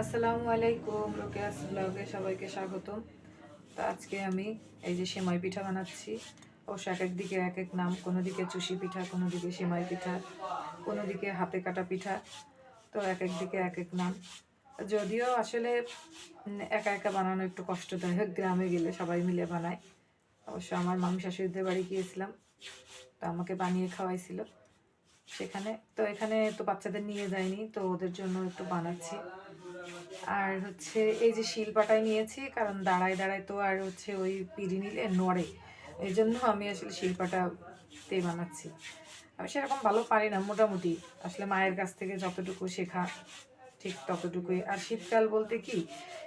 আসসালামু আলাইকুম রোকেয়াস ব্লগে সবাইকে স্বাগতম। তো আজকে আমি এই যে সেমাই পিঠা বানাচ্ছি। অবশ্য এক এক দিকে এক এক নাম, কোনো দিকে চুষি পিঠা, কোনো দিকে সেমাই পিঠা, কোনো দিকে হাতে কাটা পিঠা, তো এক এক দিকে এক এক নাম। যদিও আসলে একা একা বানানো একটু কষ্টদায়ক, গ্রামে গেলে সবাই মিলে বানায়। অবশ্য আমার মামি শাশুড়িদের বাড়ি গিয়েছিলাম, তো আমাকে বানিয়ে খাওয়াইছিল সেখানে। তো এখানে তো বাচ্চাদের নিয়ে যায়নি তো ওদের জন্য একটু বানাচ্ছি। আর হচ্ছে এই যে শিলপাটায় নিয়েছি, কারণ দাঁড়ায় দাঁড়ায় তো আর হচ্ছে ওই পিড়ি নিলে নড়ে। এই জন্য আমি আসলে শিলপাটাতে বানাচ্ছি। আমি সেরকম ভালো পারি না, মোটামুটি। আসলে মায়ের কাছ থেকে যতটুকু শেখা, ঠিক ততটুকুই। আর শীতকাল বলতে কি,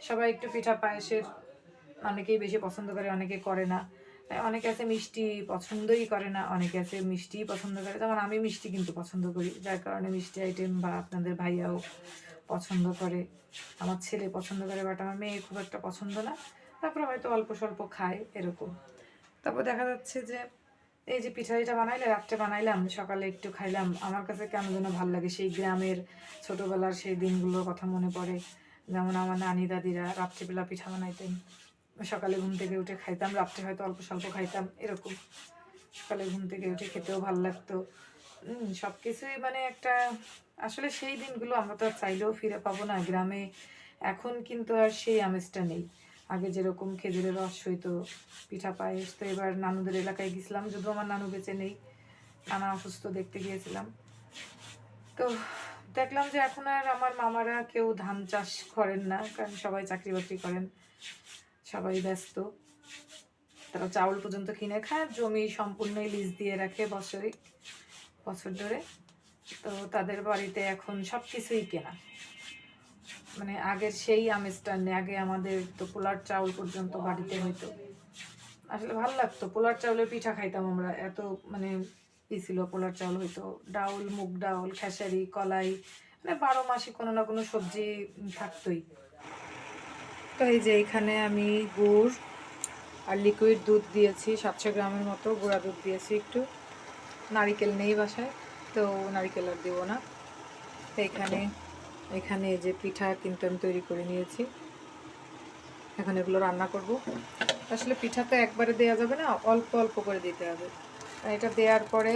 সবাই একটু পিঠা পায়েসের অনেকেই বেশি পছন্দ করে, অনেকে করে না। তাই অনেকে আছে মিষ্টি পছন্দই করে না, অনেকে আছে মিষ্টিই পছন্দ করে। যেমন আমি মিষ্টি কিন্তু পছন্দ করি, যার কারণে মিষ্টি আইটেম বা আপনাদের ভাইয়াও পছন্দ করে। আমার ছেলে পছন্দ করে বাট আমার মেয়ে খুব একটা পছন্দ না। তারপরে হয়তো অল্প স্বল্প খায় এরকম। তারপর দেখা যাচ্ছে যে, এই যে পিঠাইটা বানাইলে, রাত্রে বানাইলাম, সকালে একটু খাইলাম, আমার কাছে কেন যেন ভালো লাগে সেই গ্রামের ছোটোবেলার সেই দিনগুলোর কথা মনে পড়ে। যেমন আমার নানি দাদিরা রাত্রিবেলা পিঠা বানাইতেন। সকালে ঘুম থেকে উঠে খাইতাম, রাত্রে হয়তো অল্প স্বল্প খাইতাম, এরকম। সকালে ঘুম থেকে উঠে খেতেও ভালো লাগতো। সব কিছুই মানে একটা, আসলে সেই দিনগুলো আমরা তো আর চাইলেও ফিরে পাবো না। গ্রামে এখন কিন্তু আর সেই আমেজটা নেই। আগে যেরকম খেজুরের রস হইতো, পিঠা পায়েস, তো এবার নানুদের এলাকায় গেছিলাম, যদিও আমার নানু বেঁচে নেই, নানা অসুস্থ দেখতে গিয়েছিলাম। তো দেখলাম যে এখন আর আমার মামারা কেউ ধান চাষ করেন না, কারণ সবাই চাকরি বাকরি করেন, সবাই ব্যস্ত। তারা চাউল পর্যন্ত কিনে খায়, জমি সম্পূর্ণই লিজ দিয়ে রাখে বছরিক। বছর ধরে। তো তাদের বাড়িতে এখন সব কিছুই কেনা। মানে আগের সেই আমেজটা নেই, আগে আমাদের তো পোলার চাউল পর্যন্ত বাড়িতে হইতো। আসলে ভালো লাগতো, পোলার চাউলের পিঠা খাইতাম আমরা। এত মানে ই ছিল পোলার চাউল হইতো। ডাউল, মুগ ডাউল, খেসারি, কলাই মানে বারো মাসে কোনো না কোনো সবজি থাকতোই। তো এই যে এখানে আমি গুড় আর লিকুইড দুধ দিয়েছি, সাতশো গ্রামের মতো গুঁড়া দুধ দিয়েছি একটু। নারিকেল নেই বাসায়, তো নারিকেল আর দেবো না। এখানে এখানে যে পিঠা কিন্তু আমি তৈরি করে নিয়েছি। এখন এগুলো রান্না করব। আসলে পিঠা তো একবারে দেওয়া যাবে না, অল্প অল্প করে দিতে হবে। এটা দেওয়ার পরে,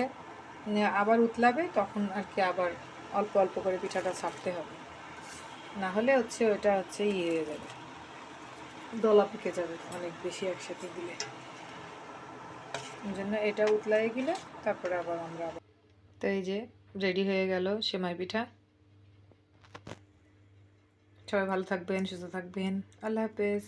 আবার উতলাবে, তখন আর কি আবার অল্প অল্প করে পিঠাটা ছাড়তে হবে। না হলে হচ্ছে ওটা হচ্ছে ইয়ে হয়ে যাবে। দলা পেকে যাবে অনেক বেশি একসাথে দিলে। এই জন্য এটা উতলাই গেলে তারপরে আবার আমরা তো এই যে রেডি হয়ে গেল সেমাই পিঠা। সবাই ভালো থাকবেন, সুস্থ থাকবেন। আল্লাহ হাফেজ।